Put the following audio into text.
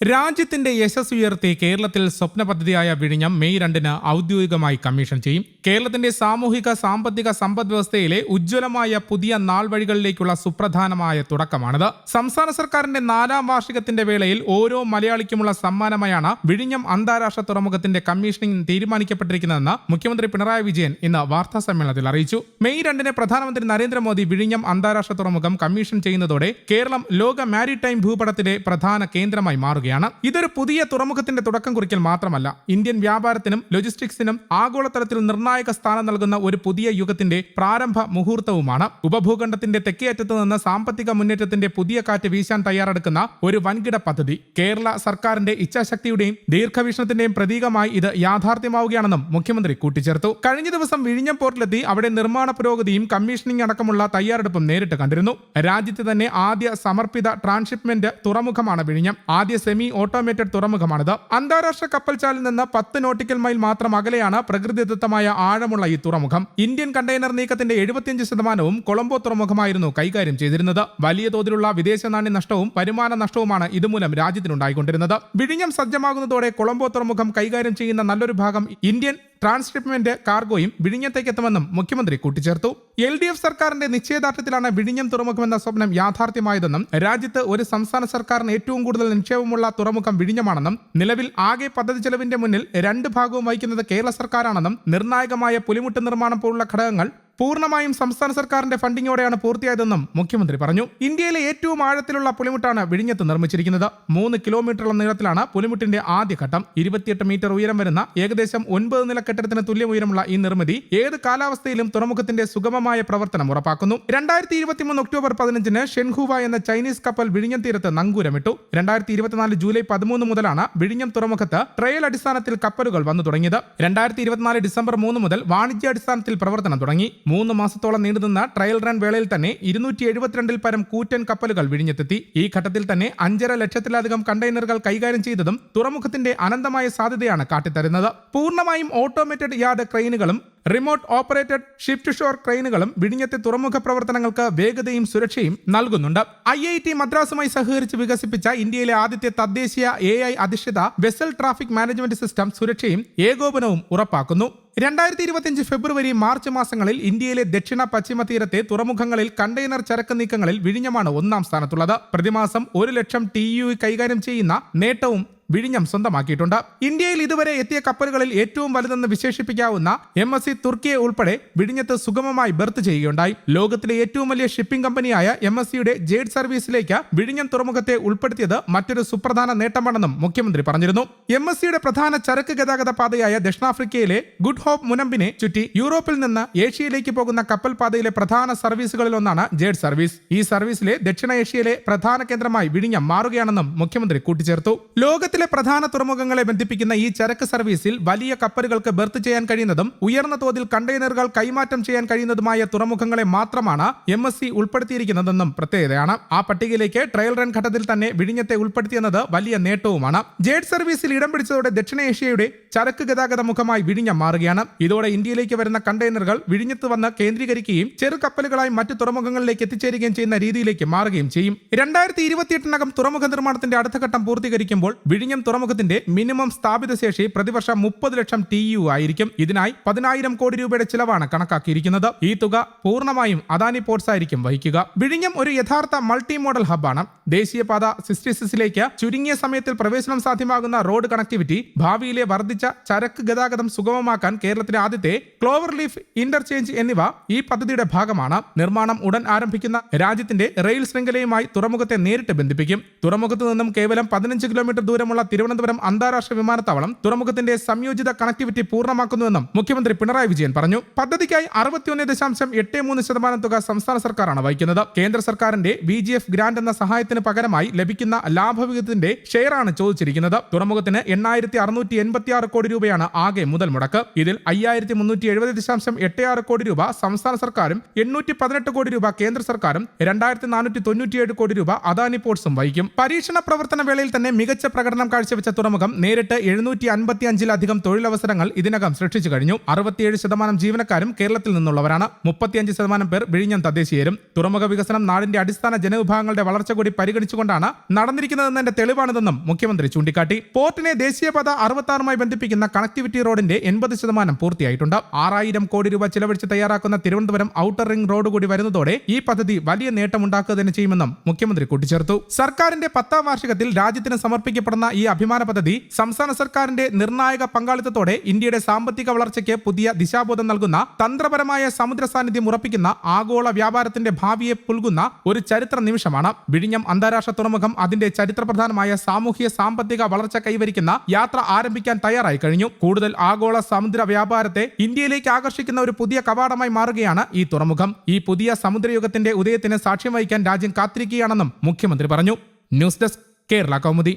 രാജ്യത്തിന്റെ യശസ് ഉയർത്തി കേരളത്തിൽ സ്വപ്ന പദ്ധതിയായ വിഴിഞ്ഞം മെയ് രണ്ടിന് ഔദ്യോഗികമായി കമ്മീഷൻ ചെയ്യും. കേരളത്തിന്റെ സാമൂഹിക സാമ്പത്തിക സമ്പദ് വ്യവസ്ഥയിലെ ഉജ്ജ്വലമായ പുതിയ നാൾവഴികളിലേക്കുള്ള സുപ്രധാനമായ തുടക്കമാണിത്. സംസ്ഥാന സർക്കാരിന്റെ നാലാം വാർഷികത്തിന്റെ വേളയിൽ ഓരോ മലയാളിക്കുമുള്ള സമ്മാനമായാണ് വിഴിഞ്ഞം അന്താരാഷ്ട്ര തുറമുഖത്തിന്റെ കമ്മീഷനിംഗ് തീരുമാനിക്കപ്പെട്ടിരിക്കുന്നതെന്ന് മുഖ്യമന്ത്രി പിണറായി വിജയൻ ഇന്ന് വാർത്താ സമ്മേളനത്തിൽ അറിയിച്ചു. മെയ് രണ്ടിന് പ്രധാനമന്ത്രി നരേന്ദ്രമോദി വിഴിഞ്ഞം അന്താരാഷ്ട്ര തുറമുഖം കമ്മീഷൻ ചെയ്യുന്നതോടെ കേരളം ലോക മാരിടൈം ഭൂപടത്തിലെ പ്രധാന കേന്ദ്രമായി മാറുകയാണ്. ഇതൊരു പുതിയ തുറമുഖത്തിന്റെ തുടക്കം കുറിക്കൽ മാത്രമല്ല. ഇന്ത്യൻ വ്യാപാരത്തിനും ലോജിസ്റ്റിക്സിനും ആഗോളതലത്തിൽ നിർണായക സ്ഥാനം നൽകുന്ന ഒരു പുതിയ യുഗത്തിന്റെ പ്രാരംഭ മുഹൂർത്തവുമാണ്. ഉപഭൂഖണ്ഡത്തിന്റെ തെക്കേയറ്റത്ത് നിന്ന് സാമ്പത്തിക മുന്നേറ്റത്തിന്റെ പുതിയ കാറ്റ് വീശാൻ തയ്യാറെടുക്കുന്ന ഒരു വൻകിട പദ്ധതി. കേരള സർക്കാരിന്റെ ഇച്ഛാശക്തിയുടെയും ദീർഘവീക്ഷണത്തിന്റെയും പ്രതീകമായി ഇത് യാഥാർത്ഥ്യമാവുകയാണെന്നും മുഖ്യമന്ത്രി കൂട്ടിച്ചേർത്തു. കഴിഞ്ഞ ദിവസം വിഴിഞ്ഞം പോർട്ടിലെത്തി അവിടെ നിർമ്മാണ പുരോഗതിയും കമ്മീഷനിംഗ് അടക്കമുള്ള തയ്യാറെടുപ്പും നേരിട്ട് കണ്ടിരുന്നു. രാജ്യത്തെ തന്നെ ആദ്യ സമർപ്പിത ട്രാൻസ്ഷിപ്മെന്റ് തുറമുഖമാണ് വിഴിഞ്ഞം. ആദ്യ സെമി ഓട്ടോമേറ്റഡ് തുറമുഖമാണിത്. അന്താരാഷ്ട്ര കപ്പൽ ചാലിൽ നിന്ന് പത്ത് നോട്ടിക്കൽ മൈൽ മാത്രം അകലെയാണ് പ്രകൃതിദത്തമായ ആഴമുള്ള ഈ തുറമുഖം. ഇന്ത്യൻ കണ്ടെയ്നർ നീക്കത്തിന്റെ എഴുപത്തിയഞ്ച് ശതമാനവും കൊളംബോ തുറമുഖമായിരുന്നു കൈകാര്യം ചെയ്തിരുന്നത്. വലിയ തോതിലുള്ള വിദേശ നാണ്യ നഷ്ടവും വരുമാന നഷ്ടവുമാണ് ഇതുമൂലം രാജ്യത്തിനുണ്ടായിക്കൊണ്ടിരുന്നത്. വിഴിഞ്ഞം സജ്ജമാകുന്നതോടെ കൊളംബോ തുറമുഖം കൈകാര്യം ചെയ്യുന്ന നല്ലൊരു ഭാഗം ഇന്ത്യൻ ട്രാൻസ്ഷിപ്മെന്റ് കാർഗോയും വിഴിഞ്ഞത്തേക്ക് എത്തുമെന്നും മുഖ്യമന്ത്രി കൂട്ടിച്ചേർത്തു. എൽ ഡി എഫ് സർക്കാരിന്റെ നിശ്ചയദാർഢ്യത്തിലാണ് വിഴിഞ്ഞം തുറമുഖമെന്ന സ്വപ്നം യാഥാർത്ഥ്യമായതെന്നും രാജ്യത്ത് ഒരു സംസ്ഥാന സർക്കാരിന് ഏറ്റവും കൂടുതൽ നിക്ഷേപമുള്ള തുറമുഖം വിഴിഞ്ഞമാണെന്നും നിലവിൽ ആകെ പദ്ധതി ചെലവിന്റെ മുന്നിൽ രണ്ട് ഭാഗവും വഹിക്കുന്നത് കേരള സർക്കാരാണെന്നും നിർണായകമായ പുലിമുട്ട് നിർമ്മാണം പോലുള്ള ഘടകങ്ങൾ പൂർണമായും സംസ്ഥാന സർക്കാരിന്റെ ഫണ്ടിങ്ങോടെയാണ് പൂർത്തിയായതെന്നും മുഖ്യമന്ത്രി പറഞ്ഞു. ഇന്ത്യയിലെ ഏറ്റവും ആഴത്തിലുള്ള പുലിമുട്ടാണ് വിഴിഞ്ഞത്ത് നിർമ്മിച്ചിരിക്കുന്നത്. മൂന്ന് കിലോമീറ്ററുള്ള നീളത്തിലാണ് പുലിമുട്ടിന്റെ ആദ്യഘട്ടം ഇരുപത്തിയെട്ട് മീറ്റർ ഉയരം വരുന്ന ഏകദേശം ഒൻപത് നില കെട്ടിടത്തിന് തുല്യ ഉയരമുള്ള ഈ നിർമ്മിതി ഏത് കാലാവസ്ഥയിലും തുറമുഖത്തിന്റെ സുഗമമായ പ്രവർത്തനം ഉറപ്പാക്കുന്നു. രണ്ടായിരത്തി ഇരുപത്തിമൂന്ന് ഒക്ടോബർ പതിനഞ്ചിന് ഷെൻഹുവ എന്ന ചൈനീസ് കപ്പൽ വിഴിഞ്ഞം തീരത്ത് നങ്കൂരമിട്ടു. രണ്ടായിരത്തി ഇരുപത്തിനാല് ജൂലൈ പതിമൂന്ന് മുതലാണ് വിഴിഞ്ഞം തുറമുഖത്ത് ട്രയൽ അടിസ്ഥാനത്തിൽ കപ്പലുകൾ വന്നു തുടങ്ങിയത്. രണ്ടായിരത്തി ഇരുപത്തിനാല് ഡിസംബർ മൂന്ന് മുതൽ വാണിജ്യാടിസ്ഥാനത്തിൽ പ്രവർത്തനം തുടങ്ങി. മൂന്ന് മാസത്തോളം നീണ്ടുനിന്ന ട്രയൽ റൺ വേളയിൽ തന്നെ ഇരുന്നൂറ്റി എഴുപത്തിരണ്ടിൽ പരം കൂറ്റൻ കപ്പലുകൾ വിഴിഞ്ഞെത്തി ഈ ഘട്ടത്തിൽ തന്നെ അഞ്ചര ലക്ഷത്തിലധികം കണ്ടെയ്നറുകൾ കൈകാര്യം ചെയ്തതും തുറമുഖത്തിന്റെ അനന്തമായ സാധ്യതയാണ് കാട്ടിത്തരുന്നത്. പൂർണമായും ഓട്ടോമേറ്റഡ് യാർഡ് ക്രെയിനുകളും റിമോട്ട് ഓപ്പറേറ്റഡ് ഷിഫ്റ്റ് ഷോർ ക്രെയിനുകളും വിഴിഞ്ഞത്തെ തുറമുഖ പ്രവർത്തനങ്ങൾക്ക് വേഗതയും സുരക്ഷയും നൽകുന്നുണ്ട്. ഐ ഐ ടി മദ്രാസുമായി സഹകരിച്ച് വികസിപ്പിച്ച ഇന്ത്യയിലെ ആദ്യത്തെ തദ്ദേശീയ എ ഐ അധിഷ്ഠിത വെസൽ ട്രാഫിക് മാനേജ്മെന്റ് സിസ്റ്റം സുരക്ഷയും ഏകോപനവും ഉറപ്പാക്കുന്നു. രണ്ടായിരത്തി ഇരുപത്തിയഞ്ച് ഫെബ്രുവരി മാർച്ച് മാസങ്ങളിൽ ഇന്ത്യയിലെ ദക്ഷിണ പശ്ചിമ തീരത്തെ തുറമുഖങ്ങളിൽ കണ്ടെയ്നർ ചരക്ക് നീക്കങ്ങളിൽ വിഴിഞ്ഞമാണ് ഒന്നാം സ്ഥാനത്തുള്ളത്. പ്രതിമാസം ഒരു ലക്ഷം ടി യു കൈകാര്യം ചെയ്യുന്ന നേട്ടവും വിഴിഞ്ഞം സ്വന്തമാക്കിയിട്ടുണ്ട്. ഇന്ത്യയിൽ ഇതുവരെ എത്തിയ കപ്പലുകളിൽ ഏറ്റവും വലുതെന്ന് വിശേഷിപ്പിക്കാവുന്ന എം എസ് സി തുർക്കിയെ ഉൾപ്പെടെ വിഴിഞ്ഞത്ത് സുഗമമായി ബർത്ത് ചെയ്യുകയുണ്ടായി. ലോകത്തിലെ ഏറ്റവും വലിയ ഷിപ്പിംഗ് കമ്പനിയായ എം എസ് സിയുടെ ജേഡ് സർവീസിലേക്ക് വിഴിഞ്ഞം തുറമുഖത്തെ ഉൾപ്പെടുത്തിയത് മറ്റൊരു സുപ്രധാന നേട്ടമാണെന്നും മുഖ്യമന്ത്രി പറഞ്ഞിരുന്നു. എം എസ് സിയുടെ പ്രധാന ചരക്ക് ഗതാഗത പാതയായ ദക്ഷിണാഫ്രിക്കയിലെ ഗുഡ് ഹോപ്പ് മുനമ്പിനെ ചുറ്റി യൂറോപ്പിൽ നിന്ന് ഏഷ്യയിലേക്ക് പോകുന്ന കപ്പൽ പാതയിലെ പ്രധാന സർവീസുകളിൽ ഒന്നാണ് ജേഡ് സർവീസ് ഈ സർവീസിലെ ദക്ഷിണ ഏഷ്യയിലെ പ്രധാന കേന്ദ്രമായി വിഴിഞ്ഞം മാറുകയാണെന്നും മുഖ്യമന്ത്രി കൂട്ടിച്ചേർത്തു. ലോകത്തിലെ പ്രധാന തുറമുഖങ്ങളെ ബന്ധിപ്പിക്കുന്ന ഈ ചരക്ക് സർവീസിൽ വലിയ കപ്പലുകൾക്ക് ബെർത്ത് ചെയ്യാൻ കഴിയുന്നതും ഉയർന്ന തോതിൽ കണ്ടെയ്നറുകൾ കൈമാറ്റം ചെയ്യാൻ കഴിയുന്നതുമായ തുറമുഖങ്ങളെ മാത്രമാണ് എം എസ് സി ഉൾപ്പെടുത്തിയിരിക്കുന്നതെന്നും പ്രത്യേകതയാണ്. ആ പട്ടികയിലേക്ക് ട്രയൽ റൺ ഘട്ടത്തിൽ തന്നെ വിഴിഞ്ഞത്തെ ഉൾപ്പെടുത്തിയെന്നത് വലിയ നേട്ടവുമാണ്. ജേഡ് സർവീസിൽ ഇടം പിടിച്ചതോടെ ദക്ഷിണേഷ്യയുടെ ചരക്ക് ഗതാഗത മുഖമായി വിഴിഞ്ഞം മാറുകയാണ്. ഇതോടെ ഇന്ത്യയിലേക്ക് വരുന്ന കണ്ടെയ്നറുകൾ വിഴിഞ്ഞത്ത് വന്ന് കേന്ദ്രീകരിക്കുകയും ചെറു കപ്പലുകളായി മറ്റു തുറമുഖങ്ങളിലേക്ക് എത്തിച്ചേരുകയും ചെയ്യുന്ന രീതിയിലേക്ക് മാറുകയും ചെയ്യും. രണ്ടായിരത്തി ഇരുപത്തിയെട്ടിനകം തുറമുഖ നിർമ്മാണത്തിന്റെ അടുത്ത ഘട്ടം പൂർത്തീകരിക്കുമ്പോൾ വിഴിഞ്ഞം തുറമുഖത്തിന്റെ മിനിമം സ്ഥാപിത ശേഷി പ്രതിവർഷം മുപ്പത് ലക്ഷം ടി യു ആയിരിക്കും. ഇതിനായി പതിനായിരം കോടി രൂപയുടെ ചിലവാണ് കണക്കാക്കിയിരിക്കുന്നത്. ഈ തുക പൂർണമായും അദാനി പോർട്സ് ആയിരിക്കും വഹിക്കുക. വിഴിഞ്ഞം ഒരു യഥാർത്ഥ മൾട്ടി മോഡൽ ഹബ്ബാണ്. ദേശീയപാത സിക്സ്റ്റി സിക്സിലേക്ക് ചുരുങ്ങിയ സമയത്തിൽ പ്രവേശനം സാധ്യമാകുന്ന റോഡ് കണക്ടിവിറ്റി ഭാവിയിലെ വർദ്ധിച്ച ചരക്ക് ഗതാഗതം സുഗമമാക്കാൻ കേരളത്തിലെ ആദ്യത്തെ ക്ലോവർ ലീഫ് ഇന്റർചേഞ്ച് എന്നിവ ഈ പദ്ധതിയുടെ ഭാഗമാണ്. നിർമ്മാണം ഉടൻ ആരംഭിക്കുന്ന രാജ്യത്തിന്റെ റെയിൽ ശൃംഖലയുമായി തുറമുഖത്തെ നേരിട്ട് ബന്ധിപ്പിക്കും. തുറമുഖത്ത് നിന്നും കേവലം പതിനഞ്ച് കിലോമീറ്റർ ദൂരമുള്ള തിരുവനന്തപുരം അന്താരാഷ്ട്ര വിമാനത്താവളം തുറമുഖത്തിന്റെ സംയോജിത കണക്ടിവിറ്റി പൂർണമാക്കുന്നുവെന്നും മുഖ്യമന്ത്രി പിണറായി വിജയൻ പറഞ്ഞു. പദ്ധതിക്കായി അറുപത്തിയൊന്ന് ദശാംശം എട്ട് മൂന്ന് ശതമാനം തുക സംസ്ഥാന സർക്കാരാണ് വഹിക്കുന്നത്. കേന്ദ്ര സർക്കാരിന്റെ വി ജി എഫ് ഗ്രാന്റ് എന്ന സഹായത്തിന് പകരമായി ലഭിക്കുന്ന ലാഭവിഹിതത്തിന്റെ ഷെയറാണ് ചോദിച്ചിരിക്കുന്നത്. തുറമുഖത്തിന് എണ്ണായിരത്തി അറുന്നൂറ്റി എൺപത്തി ആറ് കോടി രൂപയാണ് ആകെ മുതൽ മുടക്ക്. ഇതിൽ അയ്യായിരത്തി മുന്നൂറ്റി എഴുപത് ദശാംശം എട്ട് ആറ് കോടി രൂപ സംസ്ഥാന സർക്കാരും എണ്ണൂറ്റി പതിനെട്ട് കോടി രൂപ കേന്ദ്ര സർക്കാരും രണ്ടായിരത്തി നാനൂറ്റി തൊണ്ണൂറ്റിയേഴ് കോടി രൂപ അദാനി പോർട്സും വഹിക്കും. പരീക്ഷണ പ്രവർത്തന വേളയിൽ തന്നെ മികച്ച പ്രകടനം പ്രവർത്തനം കാഴ്ചവെച്ച തുറമുഖം നേരിട്ട് എഴുന്നൂറ്റി അൻപത്തി അഞ്ചിലധികം തൊഴിലവസരങ്ങൾ ഇതിനകം സൃഷ്ടിച്ചു കഴിഞ്ഞു. അറുപത്തിയേഴ് ശതമാനം ജീവനക്കാരും കേരളത്തിൽ നിന്നുള്ളവരാണ്. മുപ്പത്തിയഞ്ച് ശതമാനം പേർ വിഴിഞ്ഞം തദ്ദേശീയരും. തുറമുഖ വികസനം നാടിന്റെ അടിസ്ഥാന ജനവിഭാഗങ്ങളുടെ വളർച്ച കൂടി പരിഗണിച്ചുകൊണ്ടാണ് നടന്നിരിക്കുന്നതെന്നതിന്റെ തെളിവാണിതെന്നും മുഖ്യമന്ത്രി ചൂണ്ടിക്കാട്ടി. പോർട്ടിനെ ദേശീയപാത അറുപത്തി ആറുമായി ബന്ധിപ്പിക്കുന്ന കണക്ടിവിറ്റി റോഡിന്റെ എൺപത് ശതമാനം പൂർത്തിയായിട്ടുണ്ട്. ആറായിരം കോടി രൂപ ചിലവഴിച്ച് തയ്യാറാക്കുന്ന തിരുവനന്തപുരം ഔട്ടർ റിംഗ് റോഡ് കൂടി വരുന്നതോടെ ഈ പദ്ധതി വലിയ നേട്ടമുണ്ടാക്കുക തന്നെ ചെയ്യുമെന്നും മുഖ്യമന്ത്രി കൂട്ടിച്ചേർത്തു. സർക്കാരിന്റെ പത്താം വാർഷികത്തിൽ രാജ്യത്തിന് സമർപ്പിക്കപ്പെടുന്ന ഈ അഭിമാന പദ്ധതി സംസ്ഥാന സർക്കാരിന്റെ നിർണായക പങ്കാളിത്തത്തോടെ ഇന്ത്യയുടെ സാമ്പത്തിക വളർച്ചയ്ക്ക് പുതിയ ദിശാബോധം നൽകുന്ന തന്ത്രപരമായ സമുദ്ര സാന്നിധ്യം ഉറപ്പിക്കുന്ന ആഗോള വ്യാപാരത്തിന്റെ ഭാവിയെ പുൽകുന്ന ഒരു ചരിത്ര നിമിഷമാണ്. വിഴിഞ്ഞം അന്താരാഷ്ട്ര തുറമുഖം അതിന്റെ ചരിത്രപ്രധാനമായ സാമൂഹ്യ സാമ്പത്തിക വളർച്ച കൈവരിക്കുന്ന യാത്ര ആരംഭിക്കാൻ തയ്യാറായി കഴിഞ്ഞു. കൂടുതൽ ആഗോള സമുദ്ര വ്യാപാരത്തെ ഇന്ത്യയിലേക്ക് ആകർഷിക്കുന്ന ഒരു പുതിയ കവാടമായി മാറുകയാണ് ഈ തുറമുഖം. ഈ പുതിയ സമുദ്രയുഗത്തിന്റെ ഉദയത്തിന് സാക്ഷ്യം വഹിക്കാൻ രാജ്യം കാത്തിരിക്കുകയാണെന്നും മുഖ്യമന്ത്രി പറഞ്ഞു. News desk Kerala Kaumudi.